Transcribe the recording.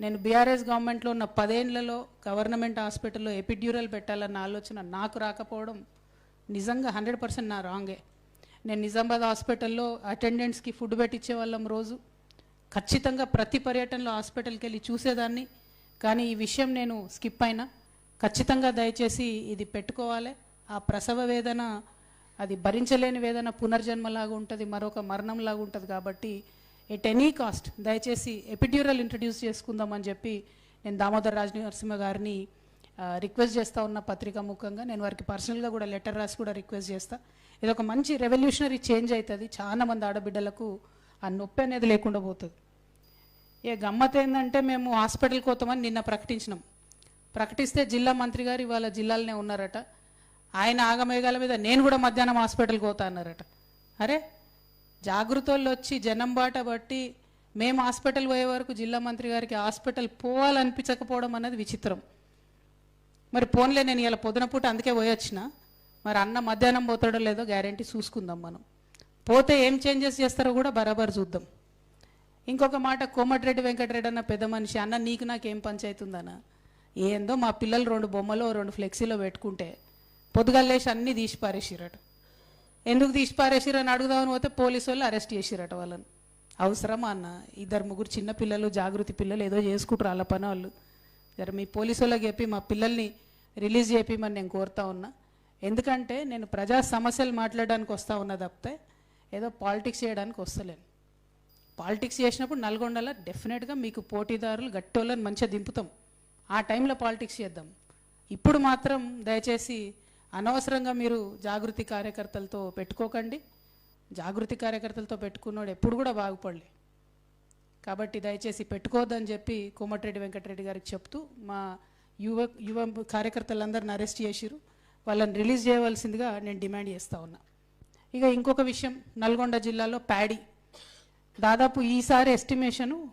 నేను బీఆర్ఎస్ గవర్నమెంట్లో ఉన్న పదేళ్ళలో గవర్నమెంట్ హాస్పిటల్లో ఎపిడ్యూరల్ పెట్టాలన్న ఆలోచన నాకు రాకపోవడం నిజంగా హండ్రెడ్ పర్సెంట్ నా రాంగే. నేను నిజామాబాద్ హాస్పిటల్లో అటెండెంట్స్కి ఫుడ్ పెట్టించే వాళ్ళం రోజు. ఖచ్చితంగా ప్రతి పర్యటనలో హాస్పిటల్కి వెళ్ళి చూసేదాన్ని. కానీ ఈ విషయం నేను స్కిప్ అయినా ఖచ్చితంగా దయచేసి ఇది పెట్టుకోవాలి. ఆ ప్రసవ వేదన అది భరించలేని వేదన పునర్జన్మలాగా ఉంటుంది మరొక మరణంలాగా ఉంటుంది కాబట్టి ఎట్ ఎనీ కాస్ట్ దయచేసి ఎపిడ్యూరల్ ఇంట్రడ్యూస్ చేసుకుందామని చెప్పి నేను దామోదర్ రాజ్ నరసింహ గారిని రిక్వెస్ట్ చేస్తా ఉన్న పత్రిక ముఖంగా నేను వారికి పర్సనల్గా కూడా లెటర్ రాసి కూడా రిక్వెస్ట్ చేస్తా. ఇది ఒక మంచి రెవల్యూషనరీ చేంజ్ అవుతుంది చాలా మంది ఆడబిడ్డలకు ఆ నొప్పి అనేది లేకుండా పోతుంది. ఏ గమ్మత్ ఏంటంటే మేము హాస్పిటల్కి పోతామని నిన్న ప్రకటించినాం. ప్రకటిస్తే జిల్లా మంత్రి గారు ఇవాళ జిల్లాలోనే ఉన్నారట. ఆయన ఆగమేఘాల మీద నేను కూడా మధ్యాహ్నం హాస్పిటల్కి పోతా అన్నారట. అరే జాగృతోళ్ళు వచ్చి జనం బాట బట్టి మేము హాస్పిటల్ పోయే వరకు జిల్లా మంత్రి గారికి హాస్పిటల్ పోవాలనిపించకపోవడం అనేది విచిత్రం. మరి పోన్లే నేను ఇలా పొద్దున పూట అందుకే పోయొచ్చిన. మరి అన్న మధ్యాహ్నం పోతాడో లేదో గ్యారంటీ చూసుకుందాం మనం. పోతే ఏం చేంజెస్ చేస్తారో కూడా బరాబర్ చూద్దాం. ఇంకొక మాట కోమటిరెడ్డి వెంకటరెడ్డి అన్న పెద్ద మనిషి అన్న నీకు నాకేం పంచాయతీ ఉందన్న ఏందో మా పిల్లలు రెండు బొమ్మలు రెండు ఫ్లెక్సీలో పెట్టుకుంటే పొద్దుగల్లేసి అన్నీ తీసి పారేసిరట ఎందుకు తీసి పారేసిరు అని అడుగుదామని పోతే పోలీసు వాళ్ళు అరెస్ట్ చేసిరట వాళ్ళని. అవసరమా అన్న? ఇద్దరు ముగ్గురు చిన్న పిల్లలు జాగృతి పిల్లలు ఏదో చేసుకుంటారు వాళ్ళ పని వాళ్ళు. జర మీ పోలీసు వాళ్ళకి చెప్పి మా పిల్లల్ని రిలీజ్ చేయమని నేను కోరుతా ఉన్నా. ఎందుకంటే నేను ప్రజా సమస్యలు మాట్లాడడానికి వస్తా ఉన్నా తప్పితే ఏదో పాలిటిక్స్ చేయడానికి వస్తలేను. పాలిటిక్స్ చేసినప్పుడు నల్గొండలో డెఫినెట్గా మీకు పోటీదారులు గట్టోళ్ళని మంచిగా దింపుతాం. ఆ టైంలో పాలిటిక్స్ చేద్దాం. ఇప్పుడు మాత్రం దయచేసి అనవసరంగా మీరు జాగృతి కార్యకర్తలతో పెట్టుకోకండి. జాగృతి కార్యకర్తలతో పెట్టుకున్నోడు ఎప్పుడు కూడా బాగుపడలే. కాబట్టి దయచేసి పెట్టుకోవద్దని చెప్పి కోమటిరెడ్డి వెంకటరెడ్డి గారికి చెప్తూ మా యువ యువ కార్యకర్తలందరిని అరెస్ట్ చేసిరు వాళ్ళని రిలీజ్ చేయవలసిందిగా నేను డిమాండ్ చేస్తూ ఉన్నా. ఇక ఇంకొక విషయం నల్గొండ జిల్లాలో ప్యాడీ. దాదాపు ఈసారి ఎస్టిమేషను